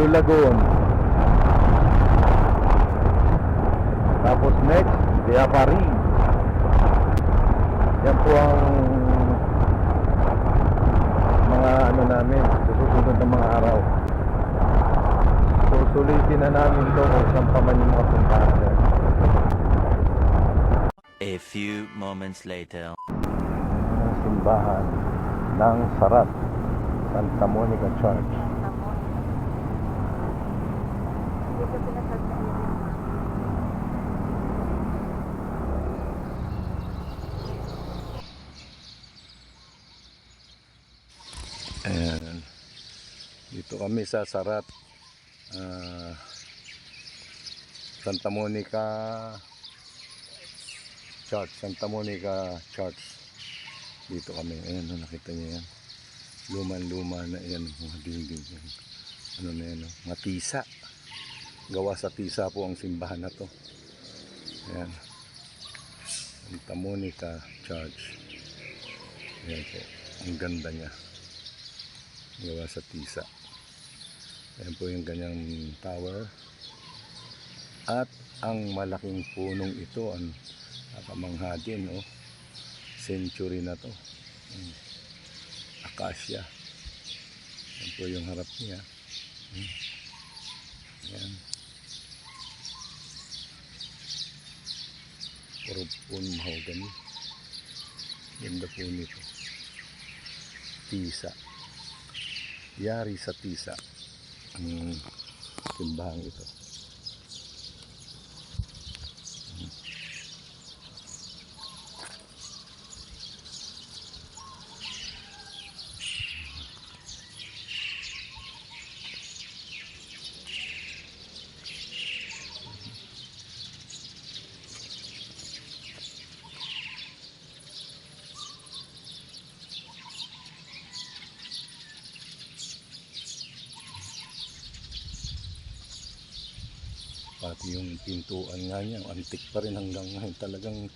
Blue Lagoon. Tapos next, Diapari. Yan po ang mga ano namin, susunod na mga araw. Susulitin na namin ito kung saan pa man yung mga puntahan. A few moments later. Simbahan ng Sarat, Santa Monica Church. Ayan. Dito kami sa Sarat. ah, Santa Monica Church. Santa Monica Church. Dito kami. Ayan, nakita niyo yan. Luman-luma na yan. Mga dingding. Ano na yan. no? Mga tisa. Gawa sa tisa po ang simbahan na to. Ayan. Santa Monica Church. Ayan po. Ang ganda niya gawa sa tisa. Ayan po yung ganyang tower. At ang malaking punong ito, ang nakamangha din, oh. Century na to. Hmm. Ayan po yung harap niya. Hmm. Ayan. Puro pun mahogany. Ganda po nito. Tisa yari sa tisa ang simbahan ito. Pati yung pintuan nga niya, antik pa rin hanggang ngayon. Talagang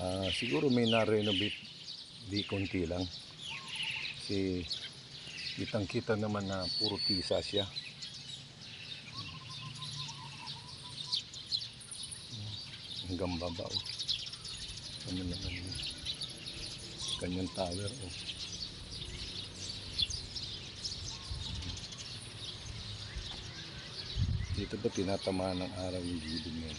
ah, siguro may na-renovate di konti lang. Kasi kitang kita naman na puro tisa siya. Hanggang baba oh. Ano naman yun? Kanyang tower oh. Dito ba tinatamaan ng araw yung gilid niya?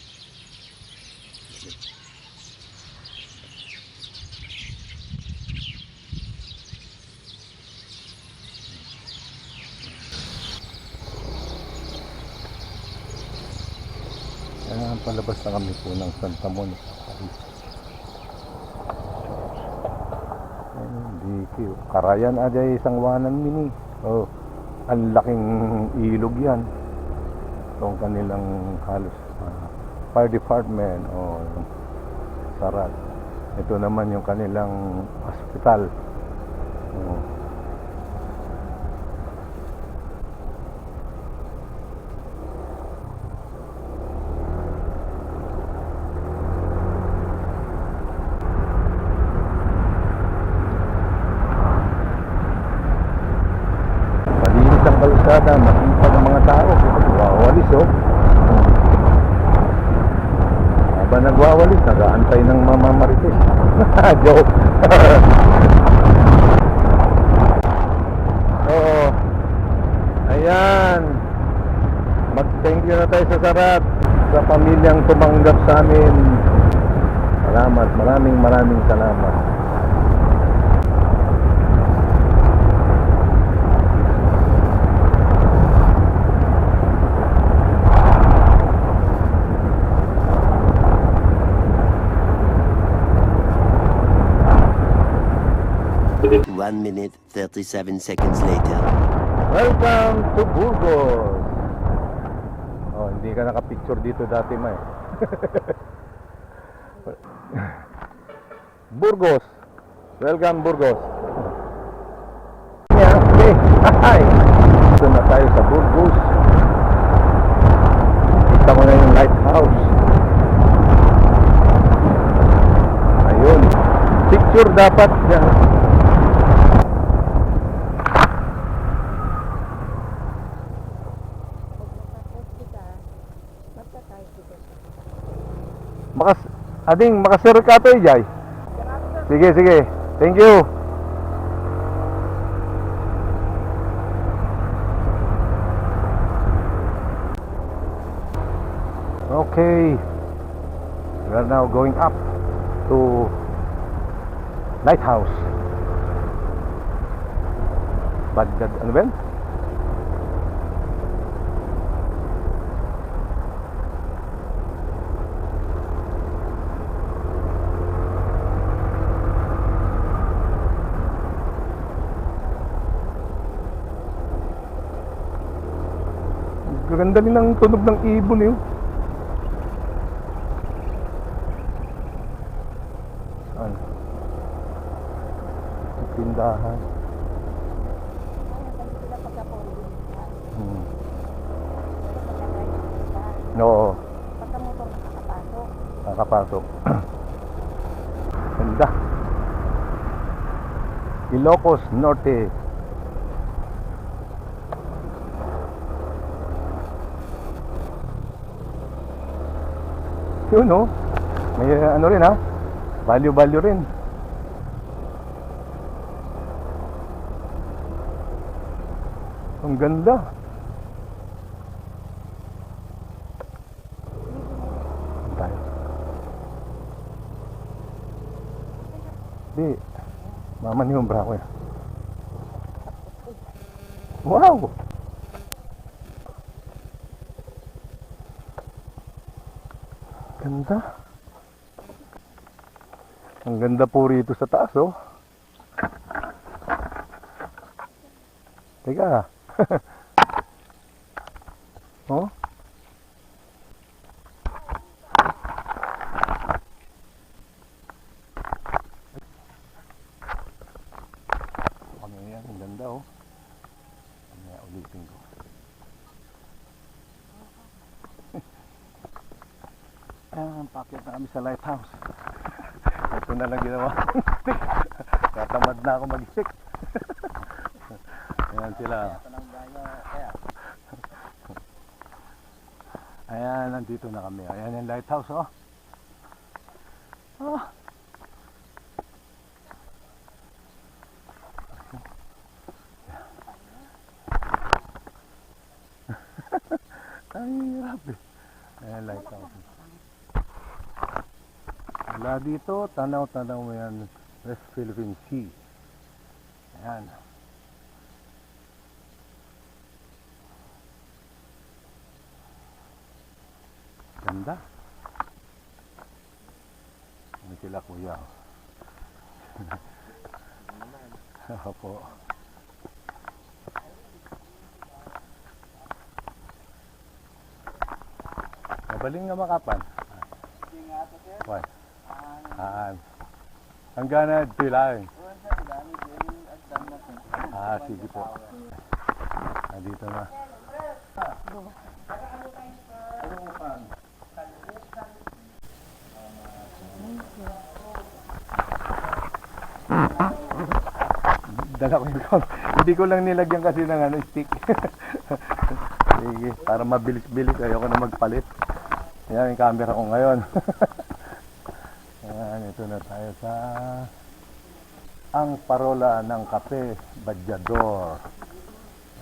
Ayan, palabas na kami po ng Santa Monica. Karayan aja isang wanan mini. Oh, ang laking ilog yan itong kanilang halos ah, fire department o sarat. Ito naman yung kanilang hospital. Oh. Malinis ang kalsada, masipag ang mga tao. Wawalis oh. Habang nagwawalis, nag-aantay ng mamamarites. Joke. Oo. Ayan. Mag-thank you na tayo sa Sarat. Sa pamilyang tumanggap sa amin. Salamat. Maraming maraming salamat. One minute, 37 seconds later. Welcome to Burgos. Oh, hindi ka nakapicture dito dati, May. Burgos. Welcome, Burgos. Yeah, okay. Hi. Ito na tayo sa Burgos. Kita ko na yung lighthouse. Ayun. Picture dapat. Yan. Ading makasir ka to ijay. Sige, sige. Thank you. Okay. We are now going up to lighthouse. Baghdad, ano ba? yun? Ang Ganda rin ng tunog ng ibon yun. Saan? Tindahan. Hmm. Oo, Pagkamotor nakakapasok. nakapasok. Ganda. Ilocos Norte. Yun no? May uh, ano rin ha? Value value rin. Ang ganda. Saan tayo? Di. Mamaniumbra ko yan. Wow! Ganda. Ang ganda po rito sa taas, oh. Teka. oh. Ano yan? Ang ganda, oh. Ano yan? Ulitin ko. Ah, pakyat na kami sa lighthouse. Ito na lang stick. Tatamad na ako mag-stick. Ayan sila. Ayan, nandito na kami. Ayan yung lighthouse, oh. Ah. Ay, hirap eh. Ayan, lighthouse. Mula dito, tanaw-tanaw mo yan. West Philippine Sea. Ayan. Ganda. Ano sila kuya? Opo. Mabaling nga makapan. Why? Aan. Hanggang na pilain. Ah, sige po. Ah, dito na. Dala ko yung Hindi ko lang nilagyan kasi ng ano, stick. Sige, para mabilis-bilis. Ayoko na magpalit. Yan yung camera ko ngayon. Na tayo sa ang parola ng kape, Badyador.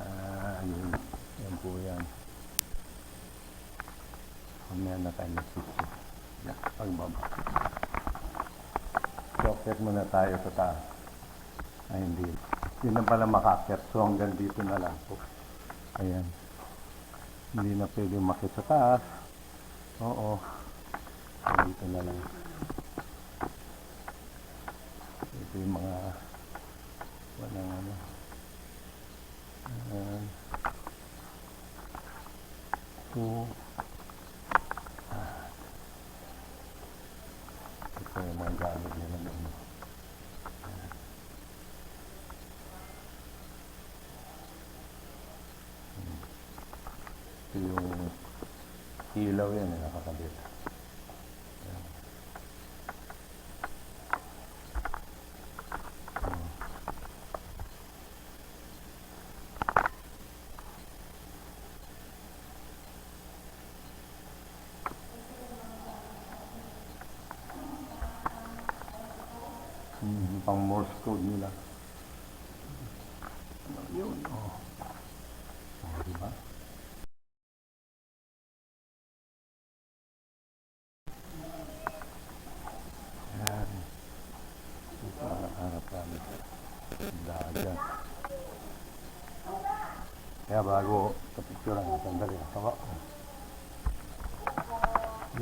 Ah, yun, yan po yan. Mamaya na tayo nagsisi. Yan, pagbaba. Chocolate muna tayo sa taas. Ay, hindi. Yun na pala makakit. So, hanggang dito na lang po. Ayan. Hindi na pwede makit sa taas. Oo. Dito na lang. Ito yung mga walang ano. Ayan. So, ah. ito yung mga gamit nila doon. Ito yung Ilaw yan, eh, nakakabit. Yan. Hmm. Hmm, pang Morse code nila. Yun? Oh, diba? Yan. Ito ang harap namin. Dagat. Kaya bago sa picture lang, sandali. Saka.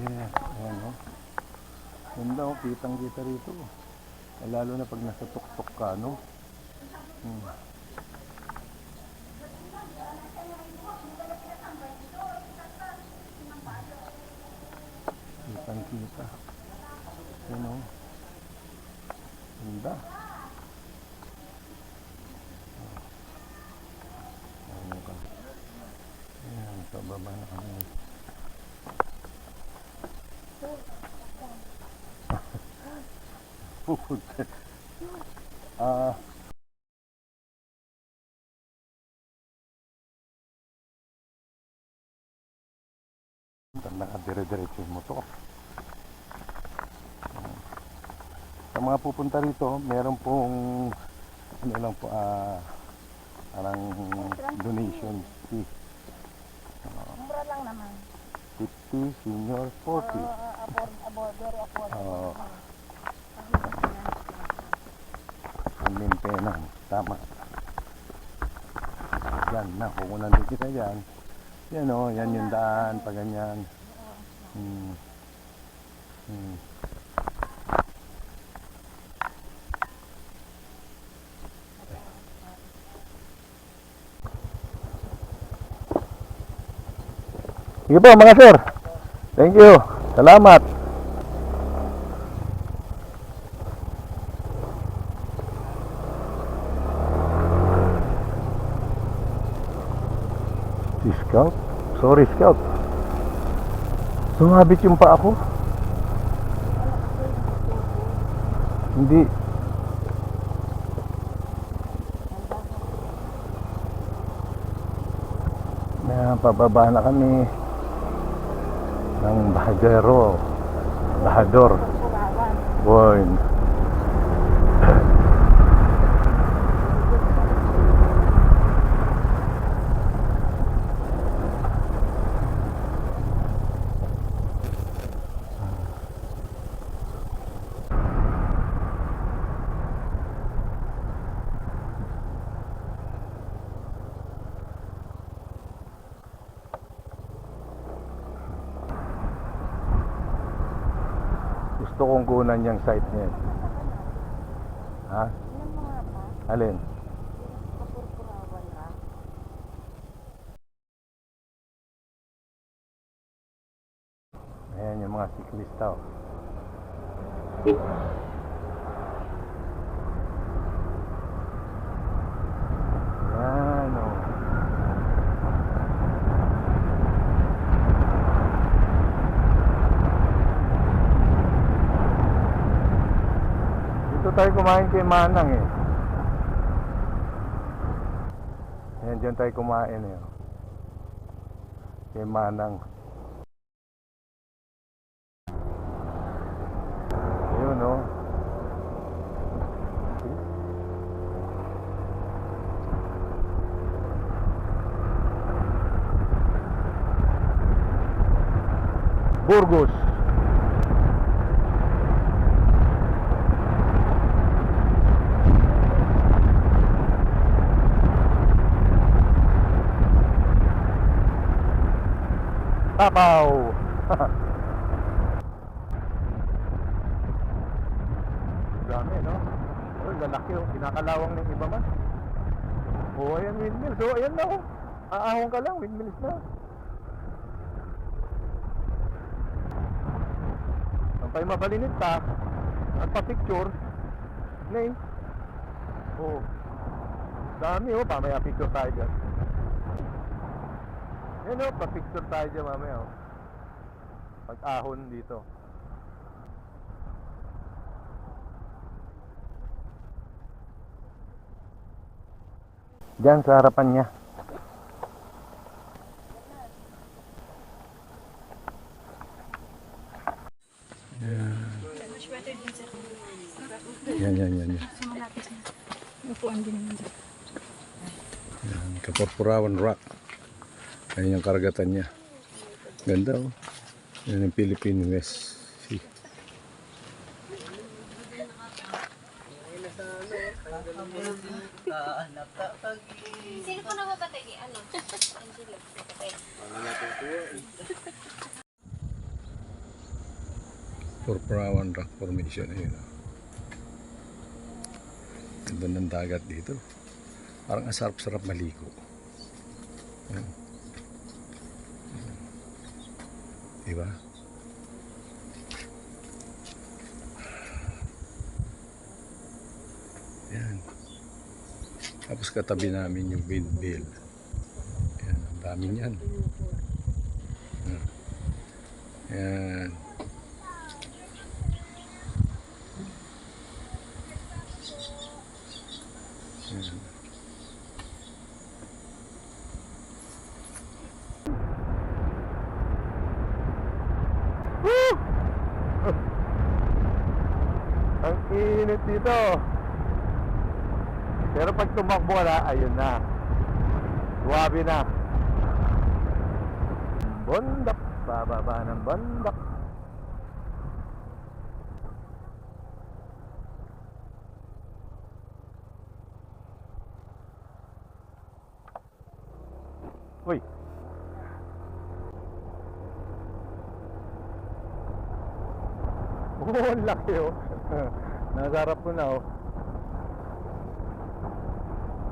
Yes, ayan o. Ganda o, kitang kita rito. Eh, Lalo na pag nasa tuktok ka, no? Hmm. Kitang kita. Yan o. Ganda. Ano ka? Ayan, sa baba na kami. Pupunta. Ah. Nakadire-diretso yung motor. Sa mga pupunta rito, meron pong ano lang po, ah, parang donation fee. Mura lang naman. 50, senior, 40. Uh, afford, afford, very affordable. Limpenang, tama. Yan na, kung nandito na yan, o, yan yung daan, pa ganyan. Hmm. Hmm. Sige po mga sir. Thank you. Salamat. Si Scout? Sorry Scout. Sumabit yung pa ako. Hindi. Na pababa na kami ng Bahagero. Bahador. Boy. Gusto kong yung site niya. Ha? Alin? Ayan yung mga siklista. Oh. Yan oh. Dito tayo kumain kay Manang eh. Ayan, dyan tayo kumain eh. oh. Kay Manang. Ayun, no? Burgos. Tapaw. Dami, no? Oh, lalaki, oh. Kinakalawang ng iba man. Oh, ayan windmills. Oh, ayan na, oh. Aahon ka lang, windmills na. Ang pa'y mabalinit pa. Nagpa-picture. Nay. Oh. Dami, oh. Pamaya picture tayo dyan. Yan, oh. Pa-picture tayo dyan, mamaya, oh. Pag-ahon dito. Diyan sa harapan niya. Yan, yan, yan. yan. Upuan din naman. Yan, Kapurpurawan Rock. Ayan yung karagatan niya. Ganda oh. Yan yung Philippine West Sea. Sino po namabatay ni ano? Angelo. Purpurawan Rock Formation. Ayun oh. Ganda ng dagat dito. Parang asarap-sarap maligo. Yan. Diba? Yan. Tapos katabi namin yung windmill. Yan, ang dami niyan. Yan. Ang init dito. Pero pag tumakbo na, ayun na. Suwabe na. Bondak. Bababa ng bondak. Uy. Oo, ang laki oh. Nasa harap ko na oh.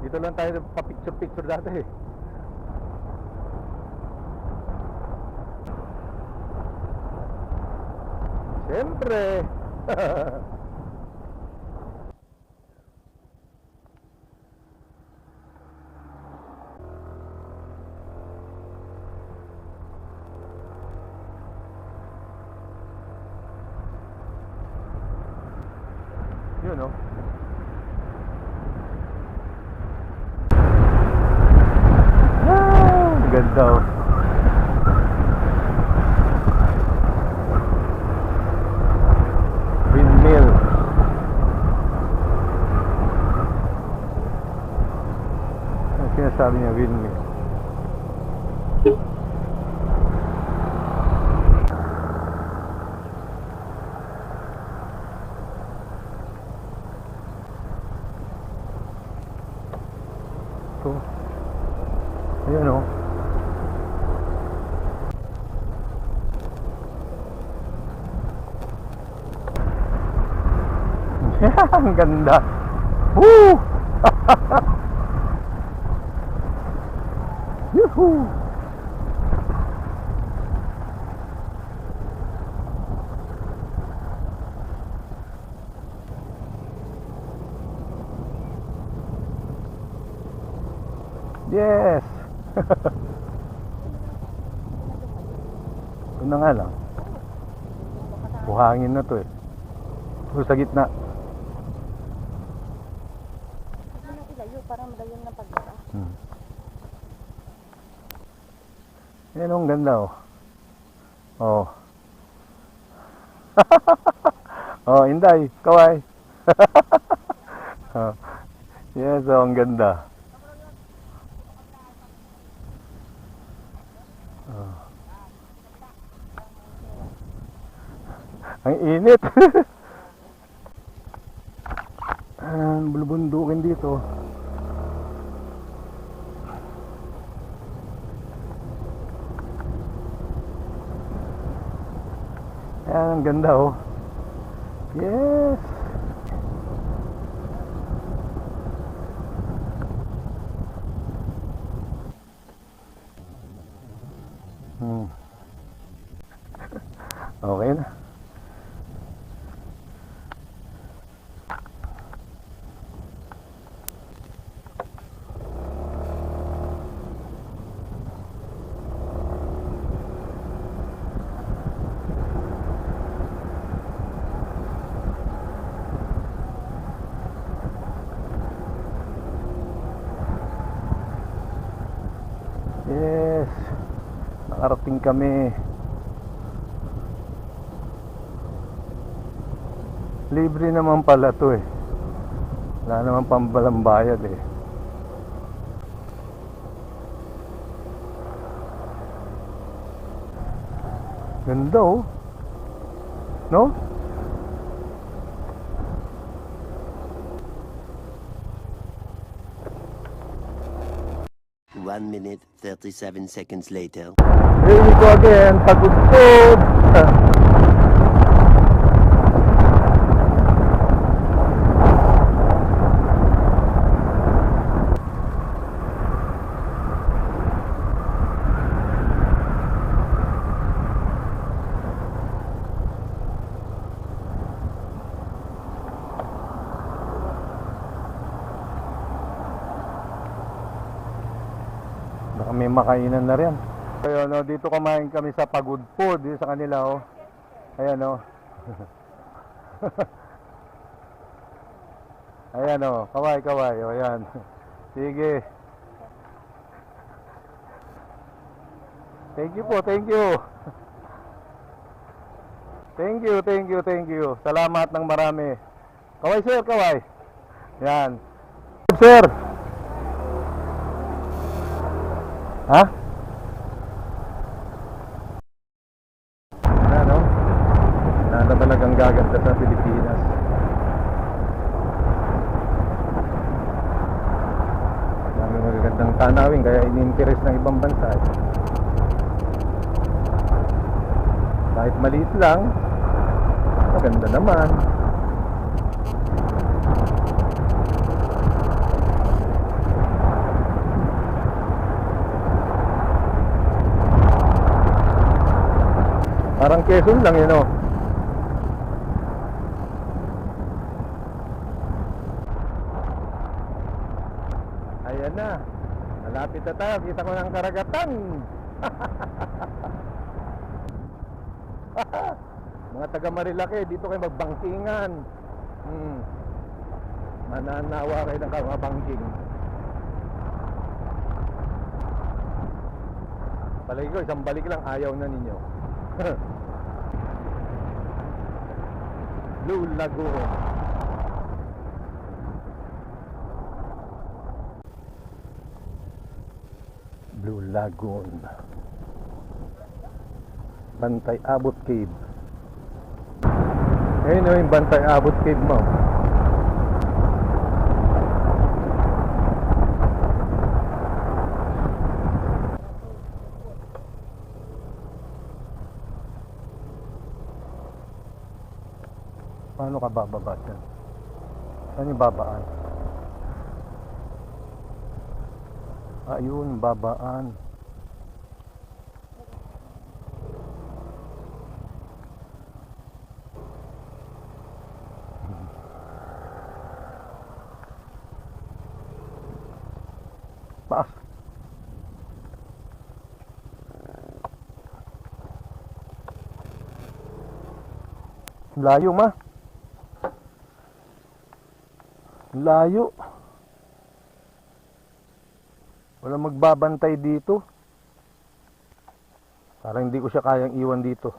Dito lang tayo pa-picture-picture dati eh. Siyempre. Yun oh. Ah, ganda oh. Windmill. Ang sinasabi niya, windmill. Ito. Ayan oh. Ang ganda. Woo! Yuhu! Yes! Ito na nga lang. Buhangin na to eh. Ito sa gitna. Hindi na ilayo para malayo na pagbara. Hmm. Yan ang ganda oh. Oh. oh, Inday, kaway. oh. Yes, oh, ang ganda. Oh. Ang init. Ang bulubundukin dito. Ayan, ang ganda oh. Yes! Hmm. Okay na. Nakarating kami. Libre naman pala to eh. Wala naman pambalang bayad eh. Ganda oh. No? One minute, 37 seconds later. Here we go again. Pagudpod. Makainan na rin. Ayun, no, dito kumain kami sa Pagod Food, dito sa kanila, oh. Ayan, oh. ayan, oh. Kaway, kaway, oh, ayan. Sige. Thank you po, thank you. Thank you, thank you, thank you. Salamat ng marami. Kaway, sir, kaway. Yan. Sir. Ha? Ano? Ano talagang gaganda sa Pilipinas. Dami magagandang tanawin kaya in-interest ng ibang bansa. eh. Kahit maliit lang, maganda naman. Parang Quezon lang yun oh. Ayan na. Malapit na tayo. Kita ko ng karagatan. Mga taga Marilake, dito kayo magbangkingan. Hmm. Mananawa kayo ng mga bangking. Palagi ko, isang balik lang ayaw na ninyo. Blue Lagoon. Blue Lagoon. Bantay Abot Cave. Ayun yung Bantay Abot Cave mo. Paano ka bababa dyan? Saan yung babaan? Ayun, babaan. Taas. Layo ma. Layo. Wala magbabantay dito. Parang hindi ko siya kayang iwan dito.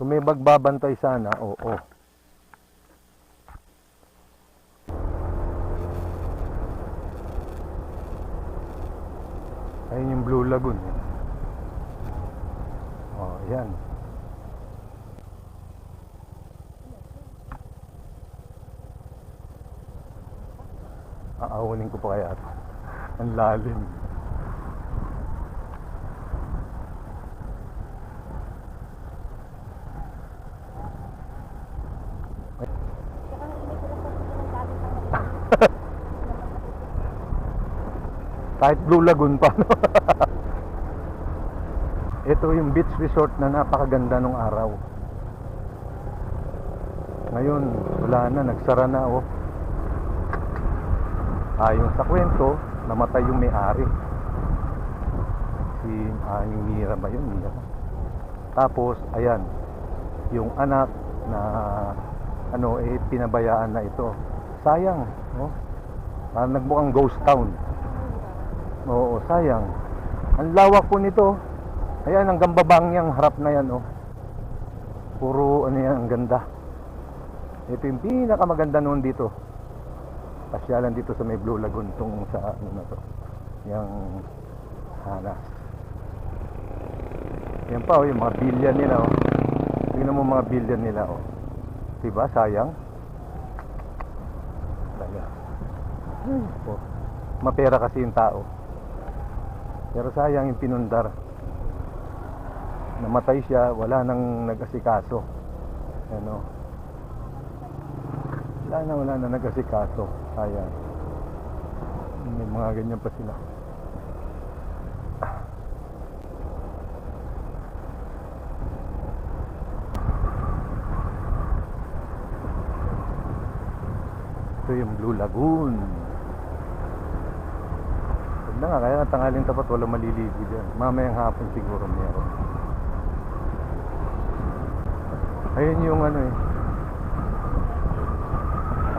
Kung may magbabantay sana, oo. Ayun yung Blue Lagoon. Oh, yan. Aawunin ko pa kaya ito. Ang lalim. Kahit Blue Lagoon pa. no? Ito yung beach resort na napakaganda nung araw. Ngayon, wala na, nagsara na oh. Ayon sa kwento, namatay yung may-ari. Si ah, yung Mira ba yun? Mira. Tapos, ayan, yung anak na ano eh pinabayaan na ito. Sayang, no? Parang nagmukhang ghost town. Oo, sayang. Ang lawak po nito. Ayan, hanggang babang yung harap na yan, oh. Puro, ano yan, ang ganda. Ito yung pinakamaganda noon dito. Pasyalan dito sa may Blue Lagoon, tong sa, ano na to. Yung, hanas. Yan pa, oh, yung mga billion nila, oh. Tingnan mo mga billion nila, oh. Diba, sayang. Talaga. Ay, po. Mapera kasi yung tao. Pero sayang yung pinundar. Namatay siya, wala nang nag-asikaso. Ano? Wala na, wala na nag-asikaso. Sayang. May mga ganyan pa sila. Ito yung Blue Lagoon. Na nga, kaya tanghaling tapat wala maliligo dyan. Mamayang hapon siguro meron. Ayun yung ano eh.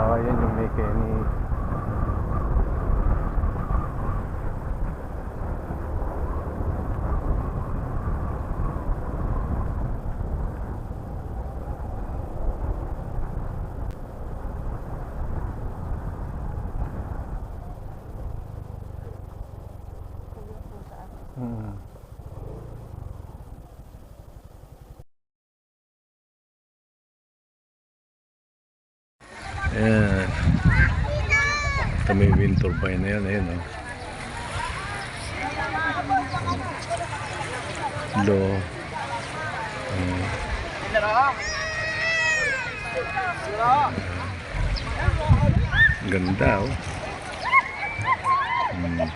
Ah, ayan yung may Kenny. Ito may wind turbine na yan. Ayan, oh. Low. Ayan. Ganda, oh. Hmm.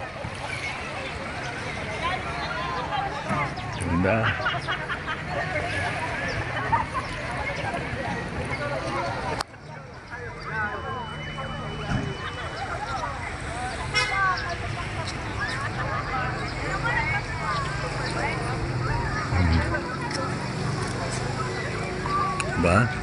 Ganda. Ba?